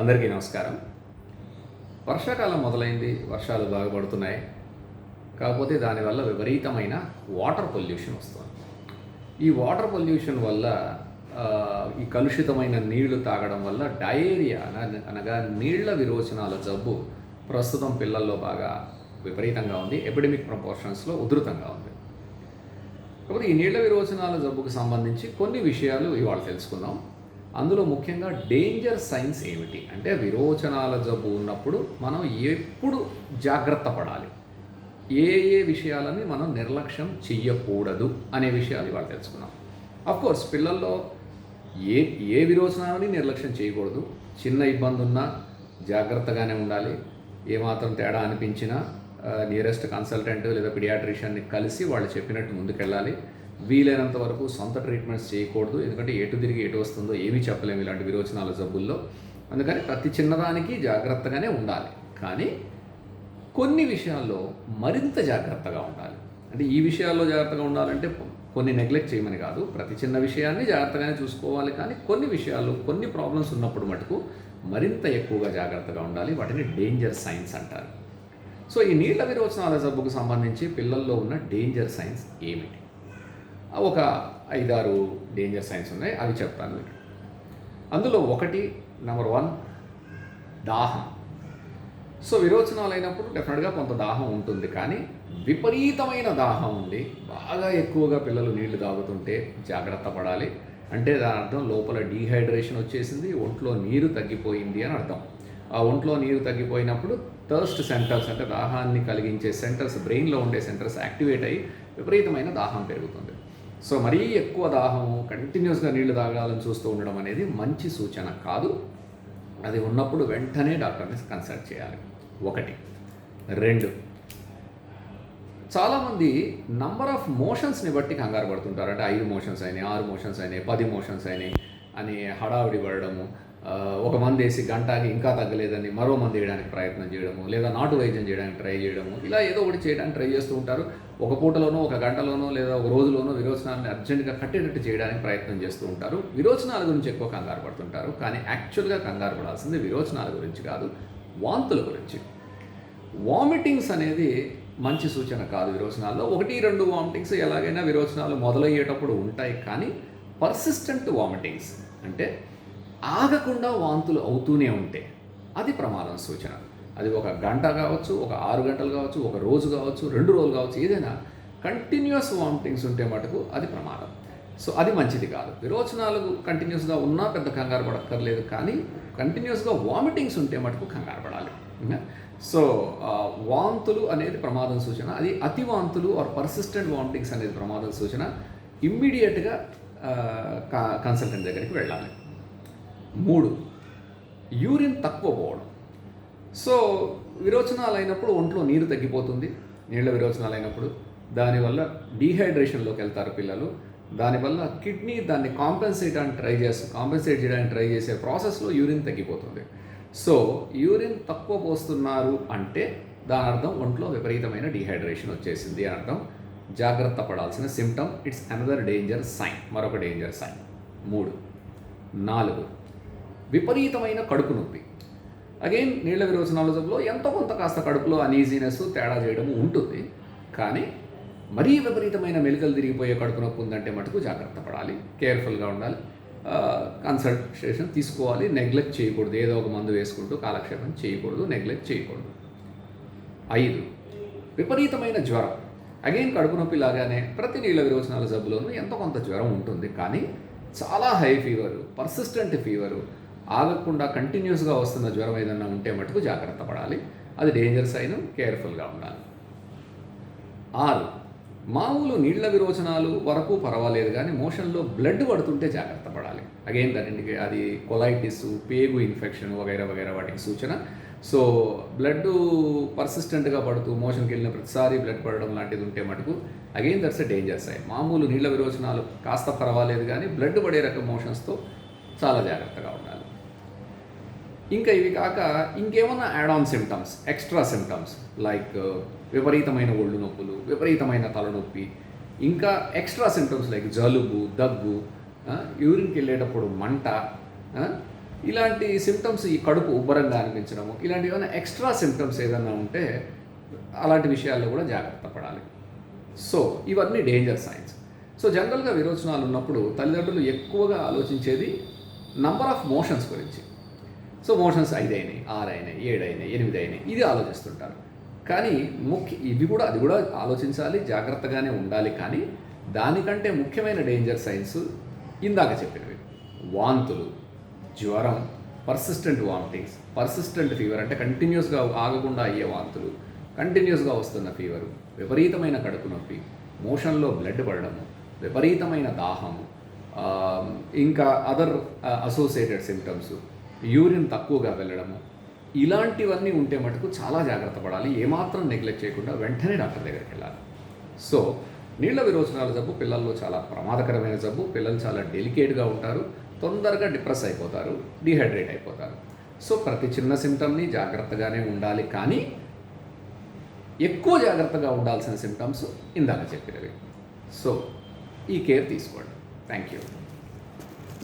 అందరికీ నమస్కారం. వర్షాకాలం మొదలైంది వర్షాలు బాగా పడుతున్నాయి. కాకపోతే దానివల్ల విపరీతమైన వాటర్ పొల్యూషన్ వస్తుంది. ఈ వాటర్ పొల్యూషన్ వల్ల ఈ కలుషితమైన నీళ్ళు తాగడం వల్ల డయేరియా అనగా నీళ్ళ విరోచనాల జబ్బు ప్రస్తుతం పిల్లల్లో బాగా విపరీతంగా ఉంది. ఎపిడమిక్ ప్రపోర్షన్స్లో ఉధృతంగా ఉంది. కాకపోతే ఈ నీళ్ళ విరోచనాల జబ్బుకు సంబంధించి కొన్ని విషయాలు ఇవాళ తెలుసుకుందాం. అందులో ముఖ్యంగా డేంజర్ సైన్స్ ఏమిటి? అంటే విరోచనాల జబ్బు ఉన్నప్పుడు మనం ఎప్పుడు జాగ్రత్త పడాలి. ఏ ఏ విషయాలని మనం నిర్లక్ష్యం చెయ్యకూడదు అనే విషయాలు ఇవాళ తెలుసుకున్నాం. కోర్స్ పిల్లల్లో ఏ ఏ విరోచనాలని నిర్లక్ష్యం చేయకూడదు. చిన్న ఇబ్బంది ఉన్నా జాగ్రత్తగానే ఉండాలి. ఏమాత్రం తేడా అనిపించినా నియరెస్ట్ కన్సల్టెంట్ లేదా పిడియాట్రిషియన్ని కలిసి వాళ్ళు చెప్పినట్టు ముందుకెళ్ళాలి. వీలైనంత వరకు సొంత ట్రీట్మెంట్స్ చేయకూడదు. ఎందుకంటే ఎటు తిరిగి ఎటు వస్తుందో ఏమీ చెప్పలేము ఇలాంటి విరోచనాల జబ్బుల్లో. అందుకని ప్రతి చిన్నదానికి జాగ్రత్తగానే ఉండాలి. కానీ కొన్ని విషయాల్లో మరింత జాగ్రత్తగా ఉండాలి. అంటే ఈ విషయాల్లో జాగ్రత్తగా ఉండాలంటే కొన్ని నెగ్లెక్ట్ చేయమని కాదు. ప్రతి చిన్న విషయాన్ని జాగ్రత్తగానే చూసుకోవాలి. కానీ కొన్ని విషయాల్లో కొన్ని ప్రాబ్లమ్స్ ఉన్నప్పుడు మటుకు మరింత ఎక్కువగా జాగ్రత్తగా ఉండాలి. వాటిని డేంజర్ సైన్స్ అంటారు. సో ఈ నీళ్ళ విరోచనాల జబ్బుకు సంబంధించి పిల్లల్లో ఉన్న డేంజర్ సైన్స్ ఏమిటి? ఒక ఐదారు డేంజర్ సైన్స్ ఉన్నాయి అవి చెప్తాను మీకు. అందులో ఒకటి నెంబర్ వన్ దాహం. సో విరోచనాలు అయినప్పుడు డెఫినెట్గా కొంత దాహం ఉంటుంది కానీ విపరీతమైన దాహం ఉండి బాగా ఎక్కువగా పిల్లలు నీళ్ళు తాగుతుంటే జాగ్రత్త పడాలి. అంటే దాని అర్థం లోపల డీహైడ్రేషన్ వచ్చేసింది ఒంట్లో నీరు తగ్గిపోయింది అని అర్థం. ఆ ఒంట్లో నీరు తగ్గిపోయినప్పుడు థర్స్ట్ సెంటర్స్ అంటే దాహాన్ని కలిగించే సెంటర్స్ బ్రెయిన్లో ఉండే సెంటర్స్ యాక్టివేట్ అయ్యి విపరీతమైన దాహం పెరుగుతుంది. సో మరీ ఎక్కువ దాహము కంటిన్యూస్గా నీళ్ళు తాగాలని చూస్తూ ఉండడం అనేది మంచి సూచన కాదు. అది ఉన్నప్పుడు వెంటనే డాక్టర్ని కన్సల్ట్ చేయాలి. ఒకటి. రెండు. చాలామంది నంబర్ ఆఫ్ మోషన్స్ని బట్టి కంగారు పడుతుంటారు. అంటే ఐదు మోషన్స్ అయినాయి ఆరు మోషన్స్ అయినాయి పది మోషన్స్ అయినాయి అని హడావిడి పడడము ఒక మంది వేసి గంటకి ఇంకా తగ్గలేదని మరో మంది వేయడానికి ప్రయత్నం చేయడము లేదా నాటు వైద్యం చేయడానికి ట్రై చేయడము ఇలా ఏదో ఒకటి చేయడానికి ట్రై చేస్తూ ఉంటారు. ఒక పూటలోనో ఒక గంటలోనో లేదా ఒక రోజులోనో విరోచనాన్ని అర్జెంటుగా కట్టేటట్టు చేయడానికి ప్రయత్నం చేస్తూ ఉంటారు. విరోచనాల గురించి ఎక్కువ కంగారు పడుతుంటారు కానీ యాక్చువల్గా కంగారు పడాల్సింది విరోచనాల గురించి కాదు వాంతుల గురించి. వామిటింగ్స్ అనేది మంచి సూచన కాదు విరోచనాల్లో. ఒకటి రెండు వామిటింగ్స్ ఎలాగైనా విరోచనాలు మొదలయ్యేటప్పుడు ఉంటాయి కానీ పర్సిస్టెంట్ వామిటింగ్స్ అంటే ఆగకుండా వాంతులు అవుతూనే ఉంటే అది ప్రమాదం సూచన. అది ఒక గంట కావచ్చు ఒక ఆరు గంటలు కావచ్చు ఒక రోజు కావచ్చు రెండు రోజులు కావచ్చు ఏదైనా కంటిన్యూస్ వామిటింగ్స్ ఉంటే మటుకు అది ప్రమాదం. సో అది మంచిది కాదు. విరోచనాలు కంటిన్యూస్గా ఉన్నా పెద్ద కంగారు పడక్కర్లేదు కానీ కంటిన్యూస్గా వామిటింగ్స్ ఉంటే మటుకు కంగారు పడాలి. సో వాంతులు అనేది ప్రమాదం సూచన. అది అతి వాంతులు ఆర్ పర్సిస్టెంట్ వామిటింగ్స్ అనేది ప్రమాదం సూచన. ఇమ్మీడియట్గా కన్సల్టెంట్ దగ్గరికి వెళ్ళాలి. మూడు. యూరిన్ తక్కువ పోవడం. సో విరోచనాలు అయినప్పుడు ఒంట్లో నీరు తగ్గిపోతుంది. నీళ్ళ విరోచనాలు అయినప్పుడు దానివల్ల డీహైడ్రేషన్లోకి వెళ్తారు పిల్లలు. దానివల్ల కిడ్నీ దాన్ని కాంపెన్సేట్ అని ట్రై చేస్తూ కాంపెన్సేట్ చేయడానికి ట్రై చేసే ప్రాసెస్లో యూరిన్ తగ్గిపోతుంది. సో యూరిన్ తక్కువ పోస్తున్నారు అంటే దాని అర్థం ఒంట్లో విపరీతమైన డీహైడ్రేషన్ వచ్చేసింది అని అర్థం. జాగ్రత్త పడాల్సిన symptom it's another danger sign. మరొక డేంజర్ సైన్. మూడు. నాలుగు. విపరీతమైన కడుపు నొప్పి. అగైన్ నీళ్ళ విరోచనాల జబ్బులో ఎంతో కొంత కాస్త కడుపులో అనీజీనెస్ తేడా చేయడం ఉంటుంది. కానీ మరీ విపరీతమైన మెలికలు తిరిగిపోయే కడుపు నొప్పి ఉందంటే మటుకు జాగ్రత్త పడాలి. కేర్ఫుల్గా ఉండాలి. కన్సల్టేషన్ తీసుకోవాలి. నెగ్లెక్ట్ చేయకూడదు. ఏదో ఒక మందు వేసుకుంటూ కాలక్షేపం చేయకూడదు. నెగ్లెక్ట్ చేయకూడదు. ఐదు. విపరీతమైన జ్వరం. అగైన్ కడుపు నొప్పి లాగానే ప్రతి నీళ్ళ విరోచనాల జబ్బులోనూ ఎంతో కొంత జ్వరం ఉంటుంది. కానీ చాలా హై ఫీవరు పర్సిస్టెంట్ ఫీవరు ఆగకుండా కంటిన్యూస్గా వస్తున్న జ్వరం ఏదైనా ఉంటే మటుకు జాగ్రత్త పడాలి. అది డేంజరస్ అయినా కేర్ఫుల్గా ఉండాలి. ఆరు మామూలు నీళ్ళ విరోచనాలు వరకు పర్వాలేదు కానీ మోషన్లో బ్లడ్ పడుతుంటే జాగ్రత్త పడాలి. అగైన్ దానికి అది కొలైటిస్ పేగు ఇన్ఫెక్షన్ వగైరా వగైరా వాటికి సూచన. సో బ్లడ్ పర్సిస్టెంట్గా పడుతూ మోషన్కి వెళ్ళిన ప్రతిసారి బ్లడ్ పడడం లాంటిది ఉంటే మటుకు అగైన్ దట్స్ ఎ డేంజర్ మామూలు నీళ్ళ విరోచనాలు కాస్త పర్వాలేదు కానీ బ్లడ్ పడే రకం మోషన్స్తో చాలా జాగ్రత్తగా ఉండాలి. ఇంకా ఇవి కాక ఇంకేమన్నా add on symptoms extra symptoms like విపరీతమైన ఒళ్ళు నొప్పులు విపరీతమైన తలనొప్పి ఇంకా ఎక్స్ట్రా సిమ్టమ్స్ లైక్ జలుబు దగ్గు uh, యూరిన్కి వెళ్ళేటప్పుడు మంట uh, ఇలాంటి సిమ్టమ్స్ ఈ కడుపు ఉబ్బరంగా అనిపించడము ఇలాంటి ఏమైనా ఎక్స్ట్రా సిమ్టమ్స్ ఏదైనా ఉంటే అలాంటి విషయాల్లో కూడా జాగ్రత్త పడాలి. సో ఇవన్నీ డేంజర్ సైన్స్ సో జనరల్గా విరోచనాలు ఉన్నప్పుడు తల్లిదండ్రులు ఎక్కువగా ఆలోచించేది నంబర్ ఆఫ్ మోషన్స్ గురించి. సో మోషన్స్ ఐదు అయినాయి ఆరు అయినాయి ఏడు అయినాయి ఎనిమిది అయినాయి ఇది ఆలోచిస్తుంటారు. కానీ ముఖ్య ఇవి కూడా అది కూడా ఆలోచించాలి జాగ్రత్తగానే ఉండాలి. కానీ దానికంటే ముఖ్యమైన డేంజర్ సైన్స్ ఇందాక చెప్పినవి. వాంతులు జ్వరం పర్సిస్టెంట్ వామిటింగ్స్. పర్సిస్టెంట్ ఫీవర్ అంటే కంటిన్యూస్గా ఆగకుండా అయ్యే వాంతులు. కంటిన్యూస్గా వస్తున్న ఫీవరు. విపరీతమైన కడుపు నొప్పి. మోషన్లో బ్లడ్ పడడము. విపరీతమైన దాహము. ఇంకా అదర్ అసోసియేటెడ్ సిమ్టమ్స్ యూరిన్ తక్కువగా వెళ్ళడము ఇలాంటివన్నీ ఉంటే మటుకు చాలా జాగ్రత్త పడాలి. ఏమాత్రం నెగ్లెక్ట్ చేయకుండా వెంటనే డాక్టర్ దగ్గరికి వెళ్ళాలి. సో నీళ్ళ విరోచనాల జబ్బు పిల్లల్లో చాలా ప్రమాదకరమైన జబ్బు. పిల్లలు చాలా డెలికేట్గా ఉంటారు తొందరగా డిప్రెస్ అయిపోతారు డిహైడ్రేట్ అయిపోతారు. సో ప్రతి చిన్న సిమ్టమ్ని జాగ్రత్తగానే ఉండాలి. కానీ ఎక్కువ జాగ్రత్తగా ఉండాల్సిన సిమ్టమ్స్ ఇందాక చెప్పినవి. సో ఈ కేర్ తీసుకోండి. Thank you.